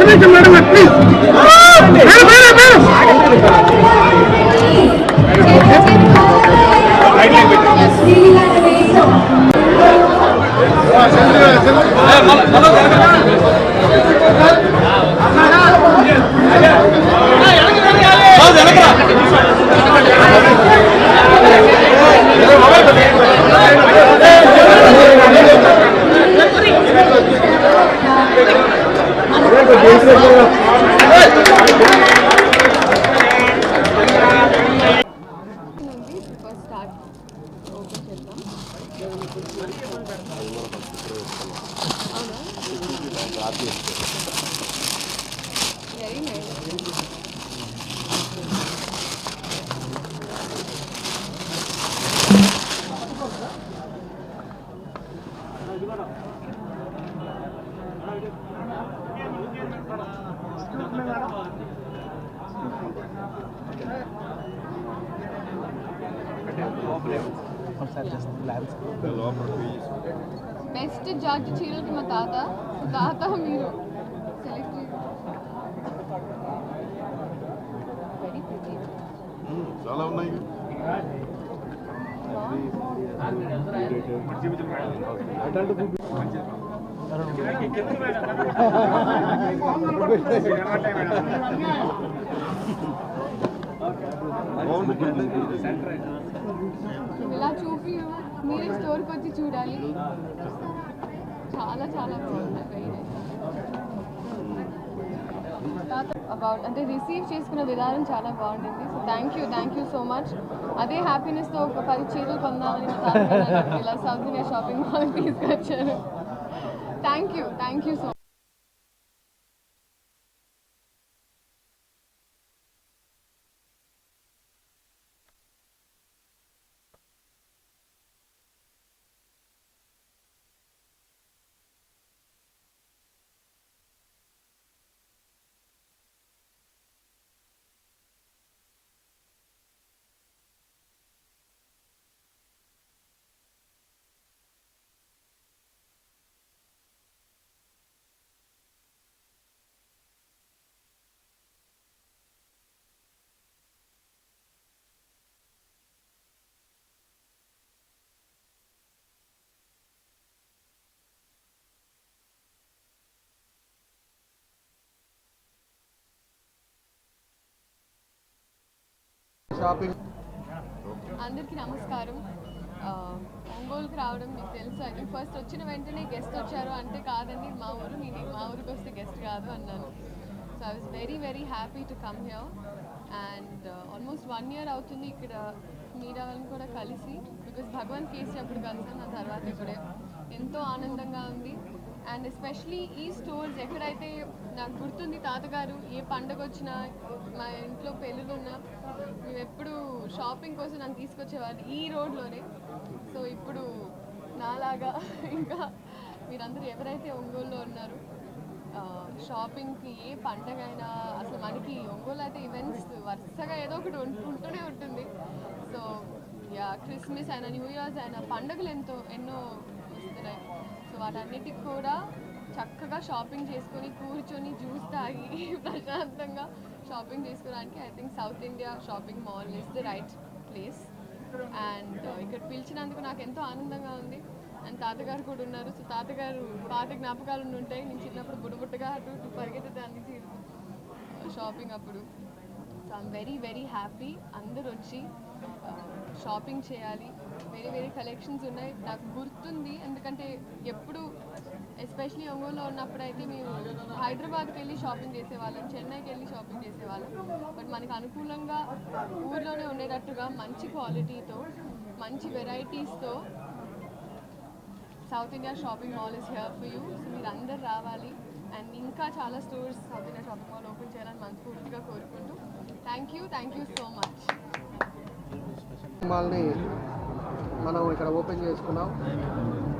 Madam గారు one second madam All right. Best judge చీరలకి మా తాత. తాత మీరు సెలెక్ట్ చాలా ఉన్నాయి. ఇలా చూపి మీరే స్టోర్కి వచ్చి చూడాలి. చాలా చాలా బాగుంది. అబౌట్ అంటే రిసీవ్ చేసుకున్న విధానం చాలా బాగుంటుంది. So thank you thank you so much అదే హ్యాపీనెస్తో ఒక పది చీరలు కొందామని ఇలా సౌత్ ఇండియా షాపింగ్ మాల్ తీసుకొచ్చారు. Thank you thank you so అందరికీ నమస్కారం. ఒంగోలుకి రావడం మీకు తెలుసు అయితే ఫస్ట్ వచ్చిన వెంటనే గెస్ట్ వచ్చారు అంటే కాదండి మా ఊరు నేను మా ఊరికి వస్తే గెస్ట్ కాదు అన్నాను. So I was very very happy to come here and almost one year అవుతుంది ఇక్కడ మీడియా వాళ్ళని కూడా కలిసి. బికాస్ భగవంత్ కేసీ అప్పుడు కలిసాను ఆ తర్వాత ఇప్పుడే ఎంతో ఆనందంగా ఉంది. అండ్ ఎస్పెషలీ ఈ స్టోర్స్ ఎక్కడైతే నాకు గుర్తుంది తాతగారు ఏ పండగ వచ్చినా మా ఇంట్లో పెళ్ళిళ్ళు ఉన్నా మేము ఎప్పుడు షాపింగ్ కోసం నన్ను తీసుకొచ్చేవారు ఈ రోడ్లోనే. సో ఇప్పుడు నాలాగా ఇంకా మీరందరూ ఎవరైతే ఒంగోలులో ఉన్నారు షాపింగ్కి ఏ పండగ అయినా అసలు మనకి ఒంగోలు అయితే ఈవెంట్స్ వరుసగా ఏదో ఒకటి ఉంటూనే ఉంటుంది. సో యా క్రిస్మస్ అయినా న్యూ ఇయర్స్ అయినా పండుగలు ఎంతో ఎన్నో వస్తున్నాయి. వాటన్నిటికి కూడా చక్కగా షాపింగ్ చేసుకొని కూర్చొని జ్యూస్ తాగి ప్రశాంతంగా షాపింగ్ చేసుకోవడానికి I think South India shopping mall is the right place and ఇక్కడ పిలిచినందుకు నాకు ఎంతో ఆనందంగా ఉంది. అండ్ తాతగారు కూడా ఉన్నారు. సో తాతగారు పాత జ్ఞాపకాలు ఉంటాయి. నేను చిన్నప్పుడు బుడబుట్టగా అటు ఇటు పరిగెత్తేదాన్ని షాపింగ్ uh, అప్పుడు. So I'm very very happy అందరు వచ్చి షాపింగ్ చేయాలి. వేరే వేరే కలెక్షన్స్ ఉన్నాయి. నాకు గుర్తుంది. ఎందుకంటే ఎప్పుడు ఎస్పెషలీ ఒంగోలులో ఉన్నప్పుడు అయితే మేము హైదరాబాద్కి వెళ్ళి షాపింగ్ చేసేవాళ్ళం. చెన్నైకి వెళ్ళి షాపింగ్ చేసేవాళ్ళం. బట్ మనకు అనుకూలంగా ఊర్లోనే ఉండేటట్టుగా మంచి క్వాలిటీతో మంచి వెరైటీస్తో South India shopping mall is here for you so మీరు అందరు రావాలి. అండ్ ఇంకా చాలా stores South India shopping mall open చేయాలని మనస్ఫూర్తిగా కోరుకుంటూ. Thank you thank you so much మాల్ని మనం ఇక్కడ ఓపెన్ చేసుకున్నాం.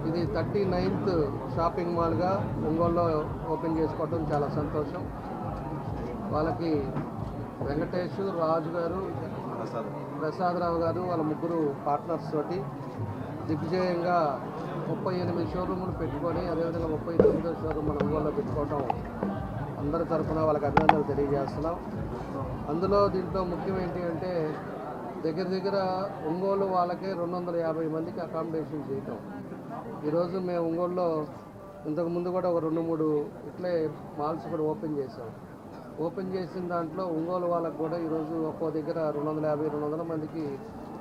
ఇది థర్టీ నైన్త్ షాపింగ్ మాల్గా ఒంగోలులో ఓపెన్ చేసుకోవడం చాలా సంతోషం. వాళ్ళకి వెంకటేష్ రాజు గారు ప్రసాదరావు గారు వాళ్ళ ముగ్గురు పార్ట్నర్స్ తోటి దిగ్విజయంగా ముప్పై ఎనిమిది షోరూములు పెట్టుకొని అదేవిధంగా ముప్పై తొమ్మిదో షోరూమ్ మన ఒంగోలులో పెట్టుకోవటం అందరి తరఫున వాళ్ళకి అభినందనలు తెలియజేస్తున్నాం. అందులో దీంట్లో ముఖ్యం ఏంటి అంటే దగ్గర దగ్గర ఒంగోలు వాళ్ళకే రెండు వందల యాభై మందికి అకామిడేషన్ చేయటం. ఈరోజు మేము ఒంగోలులో ఇంతకుముందు కూడా ఒక రెండు మూడు ఇట్లే మాల్స్ కూడా ఓపెన్ చేసాం ఓపెన్ చేసిన దాంట్లో ఒంగోలు వాళ్ళకు కూడా ఈరోజు ఒక్కో దగ్గర రెండు వందల యాభై రెండు వందల మందికి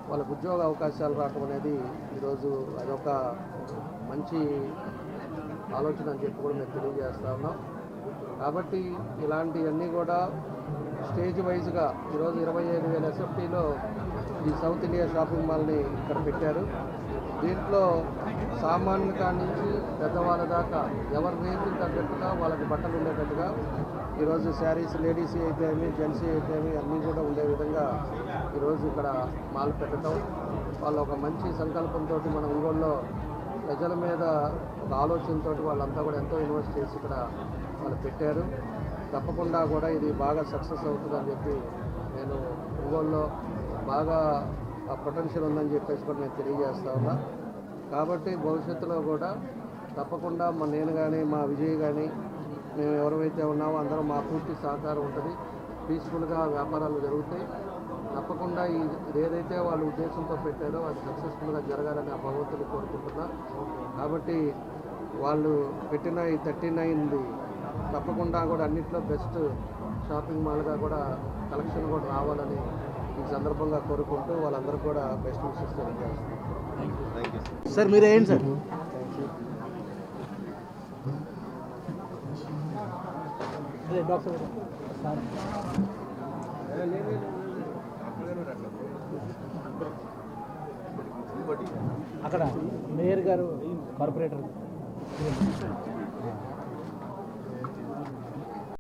వాళ్ళకు ఉద్యోగ అవకాశాలు రావటం అనేది ఈరోజు అదొక మంచి ఆలోచన అని చెప్పి కూడా మేము తెలియజేస్తా ఉన్నాం. కాబట్టి ఇలాంటివన్నీ కూడా స్టేజ్ వైజ్గా ఈరోజు ఇరవై ఐదు వేల ఎస్ఎఫ్టీలో ఈ సౌత్ ఇండియా షాపింగ్ మాల్ని ఇక్కడ పెట్టారు. దీంట్లో సామాన్యుల నుంచి పెద్దవాళ్ళ దాకా ఎవరి రేంజ్కి తగ్గట్టుగా వాళ్ళకి బట్టలు ఉండేటట్టుగా ఈరోజు శారీస్ లేడీస్ అయితేమి జెంట్స్ అయితేమి అన్నీ కూడా ఉండే విధంగా ఈరోజు ఇక్కడ మాల్ పెట్టడం. వాళ్ళు ఒక మంచి సంకల్పంతో మన ఒంగోలులో ప్రజల మీద ఒక ఆలోచనతో వాళ్ళంతా కూడా ఎంతో ఇన్వెస్ట్ చేసి ఇక్కడ వాళ్ళు పెట్టారు. తప్పకుండా కూడా ఇది బాగా సక్సెస్ అవుతుందని చెప్పి నేను ఒంగోలులో బాగా పొటెన్షియల్ ఉందని చెప్పేసి కూడా నేను తెలియజేస్తా ఉన్నా. కాబట్టి భవిష్యత్తులో కూడా తప్పకుండా మా నేను కానీ మా విజయ్ కానీ మేము ఎవరైతే ఉన్నామో అందరం మా పూర్తి సహకారం ఉంటుంది. పీస్ఫుల్గా వ్యాపారాలు జరుగుతాయి. తప్పకుండా ఈ ఏదైతే వాళ్ళు ఉద్దేశంతో పెట్టారో అది సక్సెస్ఫుల్గా జరగాలని ఆ భగవంతుని కోరుకుంటున్నా. కాబట్టి వాళ్ళు పెట్టిన ఈ థర్టీ నైన్ది తప్పకుండా కూడా అన్నింటిలో బెస్ట్ షాపింగ్ మాల్గా కూడా కలెక్షన్ కూడా రావాలని ఈ సందర్భంగా కోరుకుంటూ వాళ్ళందరూ కూడా బెస్ట్ విషెస్ సార్ మీరు ఏంటి సార్ అక్కడ మేయర్ గారు కార్పొరేటర్